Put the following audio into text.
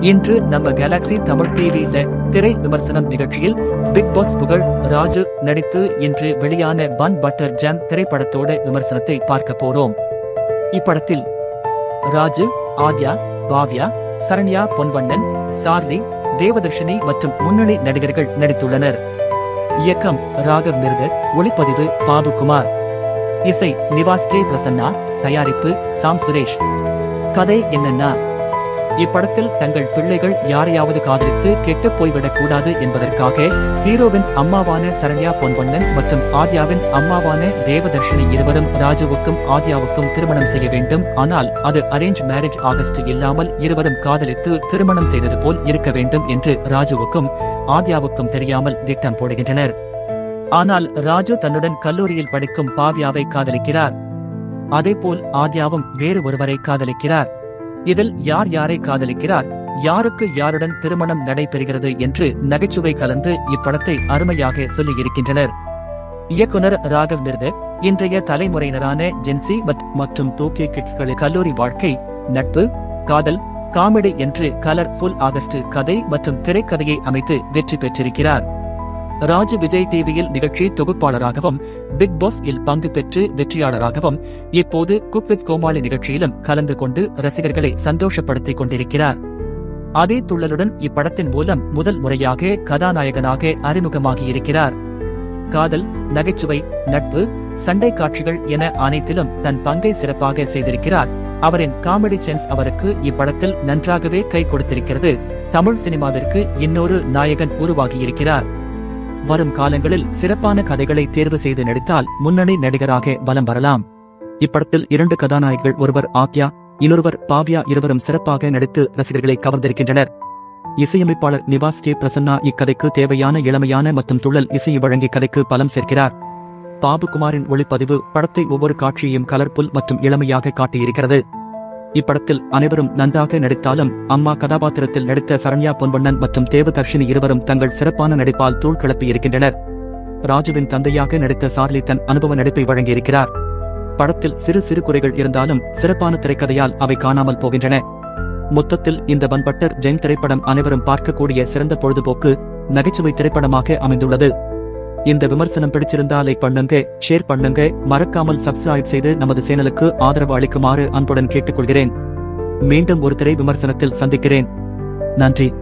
இன்று நம்ம கேலக்ஸி தமிழ் டிவியில திரை விமர்சனம் நிகழ்ச்சியில் பிக் பாஸ் புகழ் ராஜு நடித்து இன்று வெளியான பன் பட்டர் ஜாம் திரைப்படத்தோட விமர்சனத்தை பார்க்க போறோம். இப்படத்தில் ராஜு ஆத்யா பாவ்யா சரண்யா பொன்வண்ணன் சார்லி தேவதர்ஷினி மற்றும் முன்னணி நடிகர்கள் நடித்துள்ளனர். இயக்கம் ராகவ் மிருகர் ஒளிப்பதிவு பாபு குமார் இசை நிவாஸ் பிரசன்னா தயாரிப்பு சாம் சுரேஷ். கதை என்னன்னா இப்படத்தில் தங்கள் பிள்ளைகள் யாரையாவது காதலித்து கெட்டு போய்விடக் கூடாது என்பதற்காக ஹீரோவின் அம்மாவான சரண்யா பொன்வண்ணன் மற்றும் ஆத்யாவின் அம்மாவான தேவதர்ஷினி இருவரும் ராஜுவுக்கும் ஆத்யாவுக்கும் திருமணம் செய்ய வேண்டும். ஆனால் அது அரேஞ்ச் மேரேஜ் ஆகஸ்ட் இல்லாமல் இருவரும் காதலித்து திருமணம் செய்தது போல் இருக்க வேண்டும் என்று ராஜுவுக்கும் ஆத்யாவுக்கும் தெரியாமல் திட்டம் போடுகின்றனர். ஆனால் ராஜு தன்னுடன் கல்லூரியில் படிக்கும் பாவ்யாவை காதலிக்கிறார். அதேபோல் ஆத்யாவும் வேறு ஒருவரை காதலிக்கிறார். இதில் யார் யாரை காதலிக்கிறார் யாருக்கு யாருடன் திருமணம் நடைபெறுகிறது என்று நகைச்சுவை கலந்து இப்படத்தை அருமையாக சொல்லியிருக்கின்றனர். இயக்குனர் ராகவ் மிர்து இன்றைய தலைமுறையினரான ஜென்சி மற்றும் டோக்கியோ கிட்ஸ்களின் கல்லூரி வாழ்க்கை நட்பு காதல் காமெடி என்று கலர் ஃபுல் ஆகஸ்ட் கதை மற்றும் திரைக்கதையை அமைத்து வெற்றி பெற்றிருக்கிறார். ராஜு விஜய் டிவியில் நிகழ்ச்சி தொகுப்பாளராகவும் பிக் பாஸ் இல் பங்கு பெற்று வெற்றியாளராகவும் இப்போது குக் வித் கோமாளி நிகழ்ச்சியிலும் கலந்து கொண்டு ரசிகர்களை சந்தோஷப்படுத்திக் கொண்டிருக்கிறார். அதே துள்ளலுடன் இப்படத்தின் மூலம் முதல் முறையாக கதாநாயகனாக அறிமுகமாகியிருக்கிறார். காதல் நகைச்சுவை நட்பு சண்டை காட்சிகள் என அனைத்திலும் தன் பங்கை சிறப்பாக செய்திருக்கிறார். அவரின் காமெடி சென்ஸ் அவருக்கு இப்படத்தில் நன்றாகவே கை கொடுத்திருக்கிறது. தமிழ் சினிமாவிற்கு இன்னொரு நாயகன் உருவாகியிருக்கிறார். வரும் காலங்களில் சிறப்பான கதைகளை தேர்வு செய்து நடித்தால் முன்னணி நடிகராக பலம் வரலாம். இப்படத்தில் இரண்டு கதாநாயகிகள் ஒருவர் ஆத்யா இன்னொருவர் பாவ்யா இருவரும் சிறப்பாக நடித்து ரசிகர்களை கவர்ந்திருக்கின்றனர். இசையமைப்பாளர் நிவாஸ் கே. பிரசன்னா இக்கதைக்கு தேவையான இளமையான மற்றும் துள்ளல் இசையை வழங்கி கதைக்கு பலம் சேர்க்கிறார். பாபுகுமாரின் ஒளிப்பதிவு படத்தை ஒவ்வொரு காட்சியையும் கலர்புல் மற்றும் இளமையாக காட்டியிருக்கிறது. இப்படத்தில் அனைவரும் நன்றாக நடித்தாலும் அம்மா கதாபாத்திரத்தில் நடித்த சரண்யா பொன்வண்ணன் மற்றும் தேவதர்ஷினி இருவரும் தங்கள் சிறப்பான நடிப்பால் தூள் கிளப்பியிருக்கின்றனர். ராஜுவின் தந்தையாக நடித்த சார்லி தன் அனுபவ நடிப்பை வழங்கியிருக்கிறார். படத்தில் சிறு சிறு குறைகள் இருந்தாலும் சிறப்பான திரைக்கதையால் அவை காணாமல் போகின்றன. மொத்தத்தில் இந்த பன்பட்டர் ஜெயின் திரைப்படம் அனைவரும் பார்க்கக்கூடிய சிறந்த பொழுதுபோக்கு நகைச்சுவை திரைப்படமாக அமைந்துள்ளது. இந்த விமர்சனம் பிடிச்சிருந்தா லைக் பண்ணுங்க ஷேர் பண்ணுங்க. மறக்காமல் சப்ஸ்கிரைப் செய்து நமது சேனலுக்கு ஆதரவு அளிக்குமாறு அன்புடன் கேட்டுக்கொள்கிறேன். மீண்டும் ஒரு திரை விமர்சனத்தில் சந்திக்கிறேன். நன்றி.